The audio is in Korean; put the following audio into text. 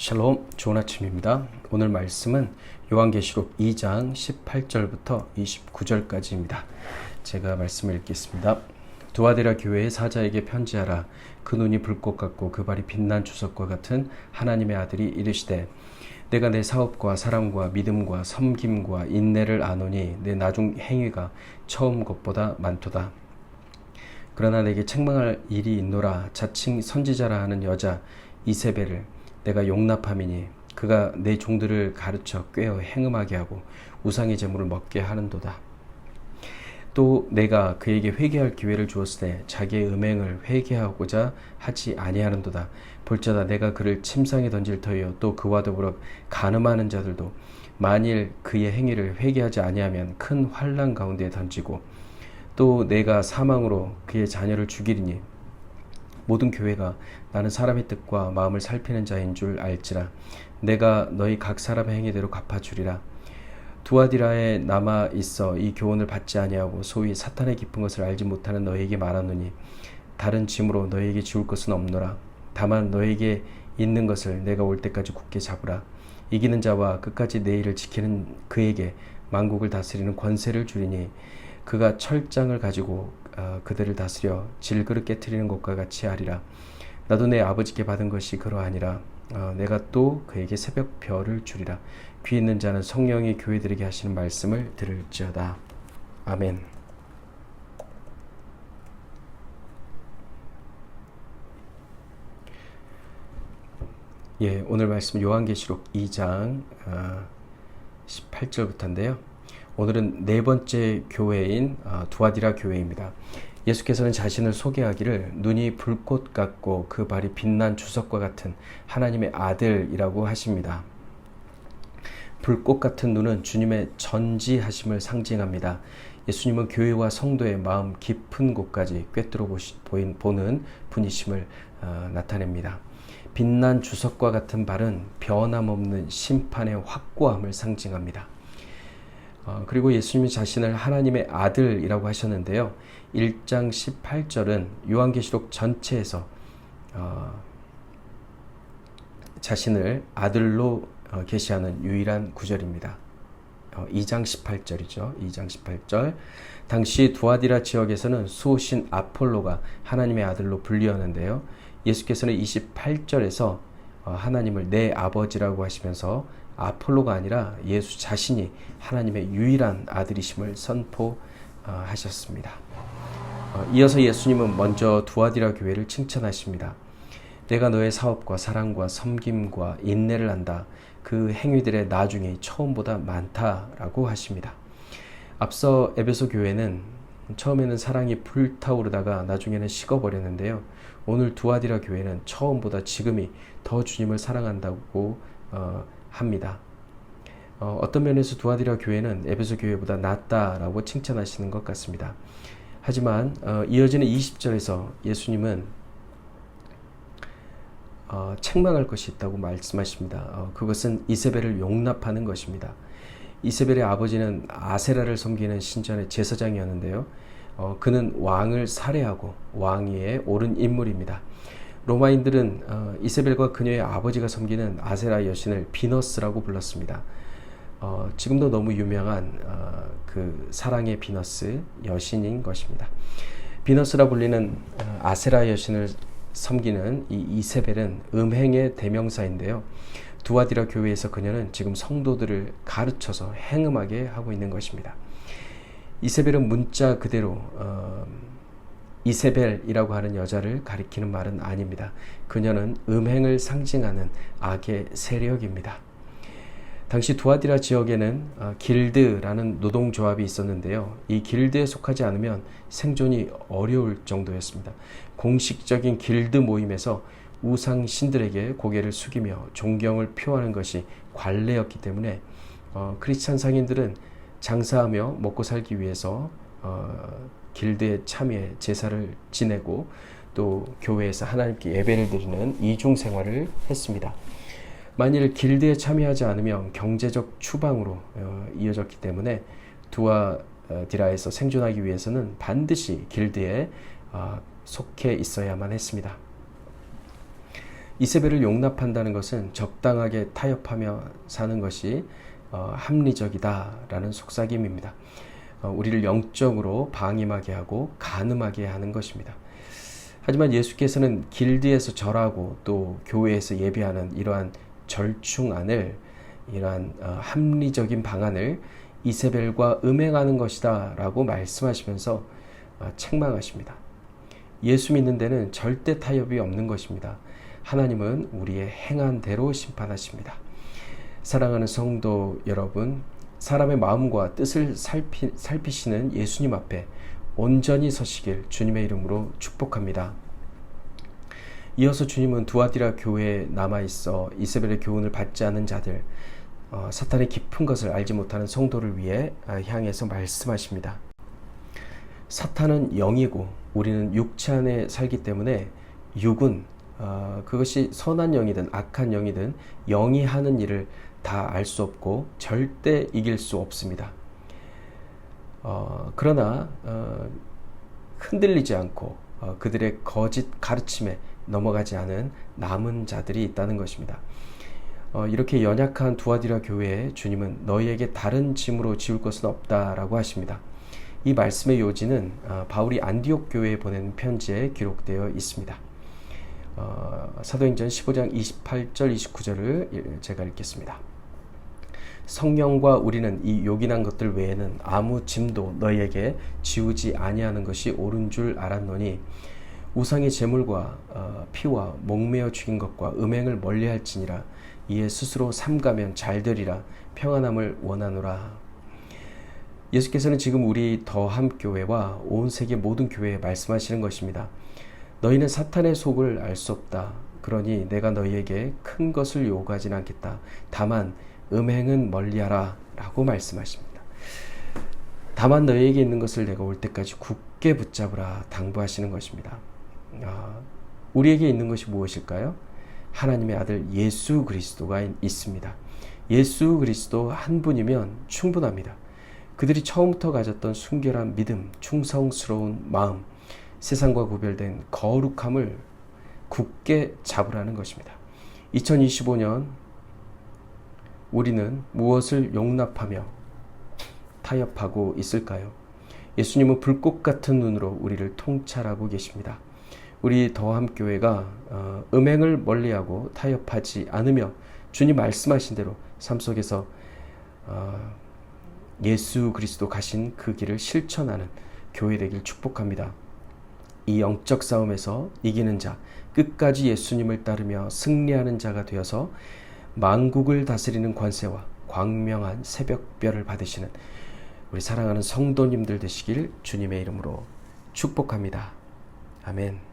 샬롬 좋은 아침입니다. 오늘 말씀은 요한계시록 2장 18절부터 29절까지입니다. 제가 말씀을 읽겠습니다. 두아데라 교회의 사자에게 편지하라. 그 눈이 불꽃 같고 그 발이 빛난 주석과 같은 하나님의 아들이 이르시되 내가 내 사업과 사랑과 믿음과 섬김과 인내를 아노니 내 나중 행위가 처음 것보다 많도다. 그러나 내게 책망할 일이 있노라 자칭 선지자라 하는 여자 이세벨을 내가 용납함이니 그가 내 종들을 가르쳐 꿰어 행음하게 하고 우상의 재물을 먹게 하는도다. 또 내가 그에게 회개할 기회를 주었을 때 자기의 음행을 회개하고자 하지 아니하는도다. 볼자다 내가 그를 침상에 던질 터이요 또 그와 더불어 간음하는 자들도 만일 그의 행위를 회개하지 아니하면 큰 환란 가운데 던지고 또 내가 사망으로 그의 자녀를 죽이리니 모든 교회가 나는 사람의 뜻과 마음을 살피는 자인 줄 알지라. 내가 너희 각 사람의 행위대로 갚아주리라. 두아디라에 남아 있어 이 교훈을 받지 아니하고 소위 사탄의 깊은 것을 알지 못하는 너희에게 말하노니 다른 짐으로 너희에게 지울 것은 없노라. 다만 너희에게 있는 것을 내가 올 때까지 굳게 잡으라. 이기는 자와 끝까지 내 일을 지키는 그에게 만국을 다스리는 권세를 주리니 그가 철장을 가지고 어, 그들을 다스려 질그릇 깨뜨리는 것과 같이 하리라. 나도 내 아버지께 받은 것이 그러하니라. 어, 내가 또 그에게 새벽 별을 주리라. 귀 있는 자는 성령이 교회들에게 하시는 말씀을 들을지어다. 아멘. 예, 오늘 말씀 요한계시록 2장 어, 18절부터인데요. 오늘은 네 번째 교회인 어, 두아디라 교회입니다. 예수께서는 자신을 소개하기를 눈이 불꽃 같고 그 발이 빛난 주석과 같은 하나님의 아들이라고 하십니다. 불꽃 같은 눈은 주님의 전지하심을 상징합니다. 예수님은 교회와 성도의 마음 깊은 곳까지 꿰뚫어 보는 분이심을 어, 나타냅니다. 빛난 주석과 같은 발은 변함없는 심판의 확고함을 상징합니다. 어, 그리고 예수님이 자신을 하나님의 아들이라고 하셨는데요. 1장 18절은 요한계시록 전체에서 어, 자신을 아들로 어, 계시하는 유일한 구절입니다. 2장 18절이죠. 2장 18절. 당시 두아디라 지역에서는 수호신 아폴로가 하나님의 아들로 불리었는데요. 예수께서는 28절에서 하나님을 내 아버지라고 하시면서 아폴로가 아니라 예수 자신이 하나님의 유일한 아들이심을 선포하셨습니다. 어, 이어서 예수님은 먼저 두아디라 교회를 칭찬하십니다. 내가 너의 사업과 사랑과 섬김과 인내를 안다. 그 행위들의 나중에 처음보다 많다라고 하십니다. 앞서 에베소 교회는 처음에는 사랑이 불타오르다가 나중에는 식어버렸는데요. 오늘 두아디라 교회는 처음보다 지금이 더 주님을 사랑한다고 어, 합니다. 어, 떤 면에서 두아디라 교회는 에베소 교회보다 낫다라고 칭찬하시는 것 같습니다. 하지만 어, 이어지는 20절에서 예수님은 어, 책망할 것이 있다고 말씀하십니다. 어, 그것은 이세벨을 용납하는 것입니다. 이세벨의 아버지는 아세라를 섬기는 신전의 제사장이었는데요. 어, 그는 왕을 살해하고 왕위에 오른 인물입니다. 로마인들은 어, 이세벨과 그녀의 아버지가 섬기는 아세라 여신을 비너스라고 불렀습니다. 어, 지금도 너무 유명한 어, 그 사랑의 비너스 여신인 것입니다. 비너스라 불리는 어, 아세라 여신을 섬기는 이 이세벨은 음행의 대명사인데요. 두아디라 교회에서 그녀는 지금 성도들을 가르쳐서 행음하게 하고 있는 것입니다. 이세벨은 문자 그대로 어, 이세벨이라고 하는 여자를 가리키는 말은 아닙니다. 그녀는 음행을 상징하는 악의 세력입니다. 당시 두아디라 지역에는 어, 길드라는 노동조합이 있었는데요. 이 길드에 속하지 않으면 생존이 어려울 정도였습니다. 공식적인 길드 모임에서 우상 신들에게 고개를 숙이며 존경을 표하는 것이 관례였기 때문에 어, 크리스찬 상인들은 장사하며 먹고 살기 위해서 어, 길드에 참여해 제사를 지내고 또 교회에서 하나님께 예배를 드리는 이중 생활을 했습니다. 만일 길드에 참여하지 않으면 경제적 추방으로 어, 이어졌기 때문에 두아 디라에서 생존하기 위해서는 반드시 길드에 어, 속해 있어야만 했습니다. 이세벨을 용납한다는 것은 적당하게 타협하며 사는 것이 어, 합리적이다라는 속삭임입니다. 어, 우리를 영적으로 방임하게 하고 가늠하게 하는 것입니다. 하지만 예수께서는 길드에서 절하고 또 교회에서 예배하는 이러한 절충안을 이러한 어, 합리적인 방안을 이세벨과 음행하는 것이다 라고 말씀하시면서 어, 책망하십니다. 예수 믿는 데는 절대 타협이 없는 것입니다. 하나님은 우리의 행한 대로 심판하십니다. 사랑하는 성도 여러분, 사람의 마음과 뜻을 살피, 살피시는 예수님 앞에 온전히 서시길 주님의 이름으로 축복합니다. 이어서 주님은 두아디라 교회에 남아 있어 이세벨의 교훈을 받지 않은 자들, 어, 사탄의 깊은 것을 알지 못하는 성도를 위해 아, 향해서 말씀하십니다. 사탄은 영이고 우리는 육체 안에 살기 때문에 육은 어, 그것이 선한 영이든 악한 영이든 영이 하는 일을 다 알 수 없고 절대 이길 수 없습니다. 어, 그러나 어, 흔들리지 않고 어, 그들의 거짓 가르침에 넘어가지 않은 남은 자들이 있다는 것입니다. 어, 이렇게 연약한 두아디라 교회에 주님은 너희에게 다른 짐으로 지울 것은 없다라고 하십니다. 이 말씀의 요지는 어, 바울이 안디옥 교회에 보낸 편지에 기록되어 있습니다. 어, 사도행전 15장 28절 29절을 제가 읽겠습니다. 성령과 우리는 이 요긴한 것들 외에는 아무 짐도 너희에게 지우지 아니하는 것이 옳은 줄 알았노니 우상의 제물과 어, 피와 목매어 죽인 것과 음행을 멀리할지니라 이에 스스로 삼가면 잘 되리라 평안함을 원하노라 예수께서는 지금 우리 더함 교회와 온 세계 모든 교회에 말씀하시는 것입니다. 너희는 사탄의 속을 알 수 없다. 그러니 내가 너희에게 큰 것을 요구하진 않겠다. 다만 음행은 멀리하라 라고 말씀하십니다. 다만 너희에게 있는 것을 내가 올 때까지 굳게 붙잡으라 당부하시는 것입니다. 아, 우리에게 있는 것이 무엇일까요? 하나님의 아들 예수 그리스도가 있습니다. 예수 그리스도 한 분이면 충분합니다. 그들이 처음부터 가졌던 순결한 믿음, 충성스러운 마음, 세상과 구별된 거룩함을 굳게 잡으라는 것입니다. 2025년 우리는 무엇을 용납하며 타협하고 있을까요? 예수님은 불꽃 같은 눈으로 우리를 통찰하고 계십니다. 우리 더함교회가 어, 음행을 멀리하고 타협하지 않으며 주님 말씀하신 대로 삶 속에서 어, 예수 그리스도 가신 그 길을 실천하는 교회 되길 축복합니다. 이 영적 싸움에서 이기는 자, 끝까지 예수님을 따르며 승리하는 자가 되어서 만국을 다스리는 관세와 광명한 새벽별을 받으시는 우리 사랑하는 성도님들 되시길 주님의 이름으로 축복합니다. 아멘.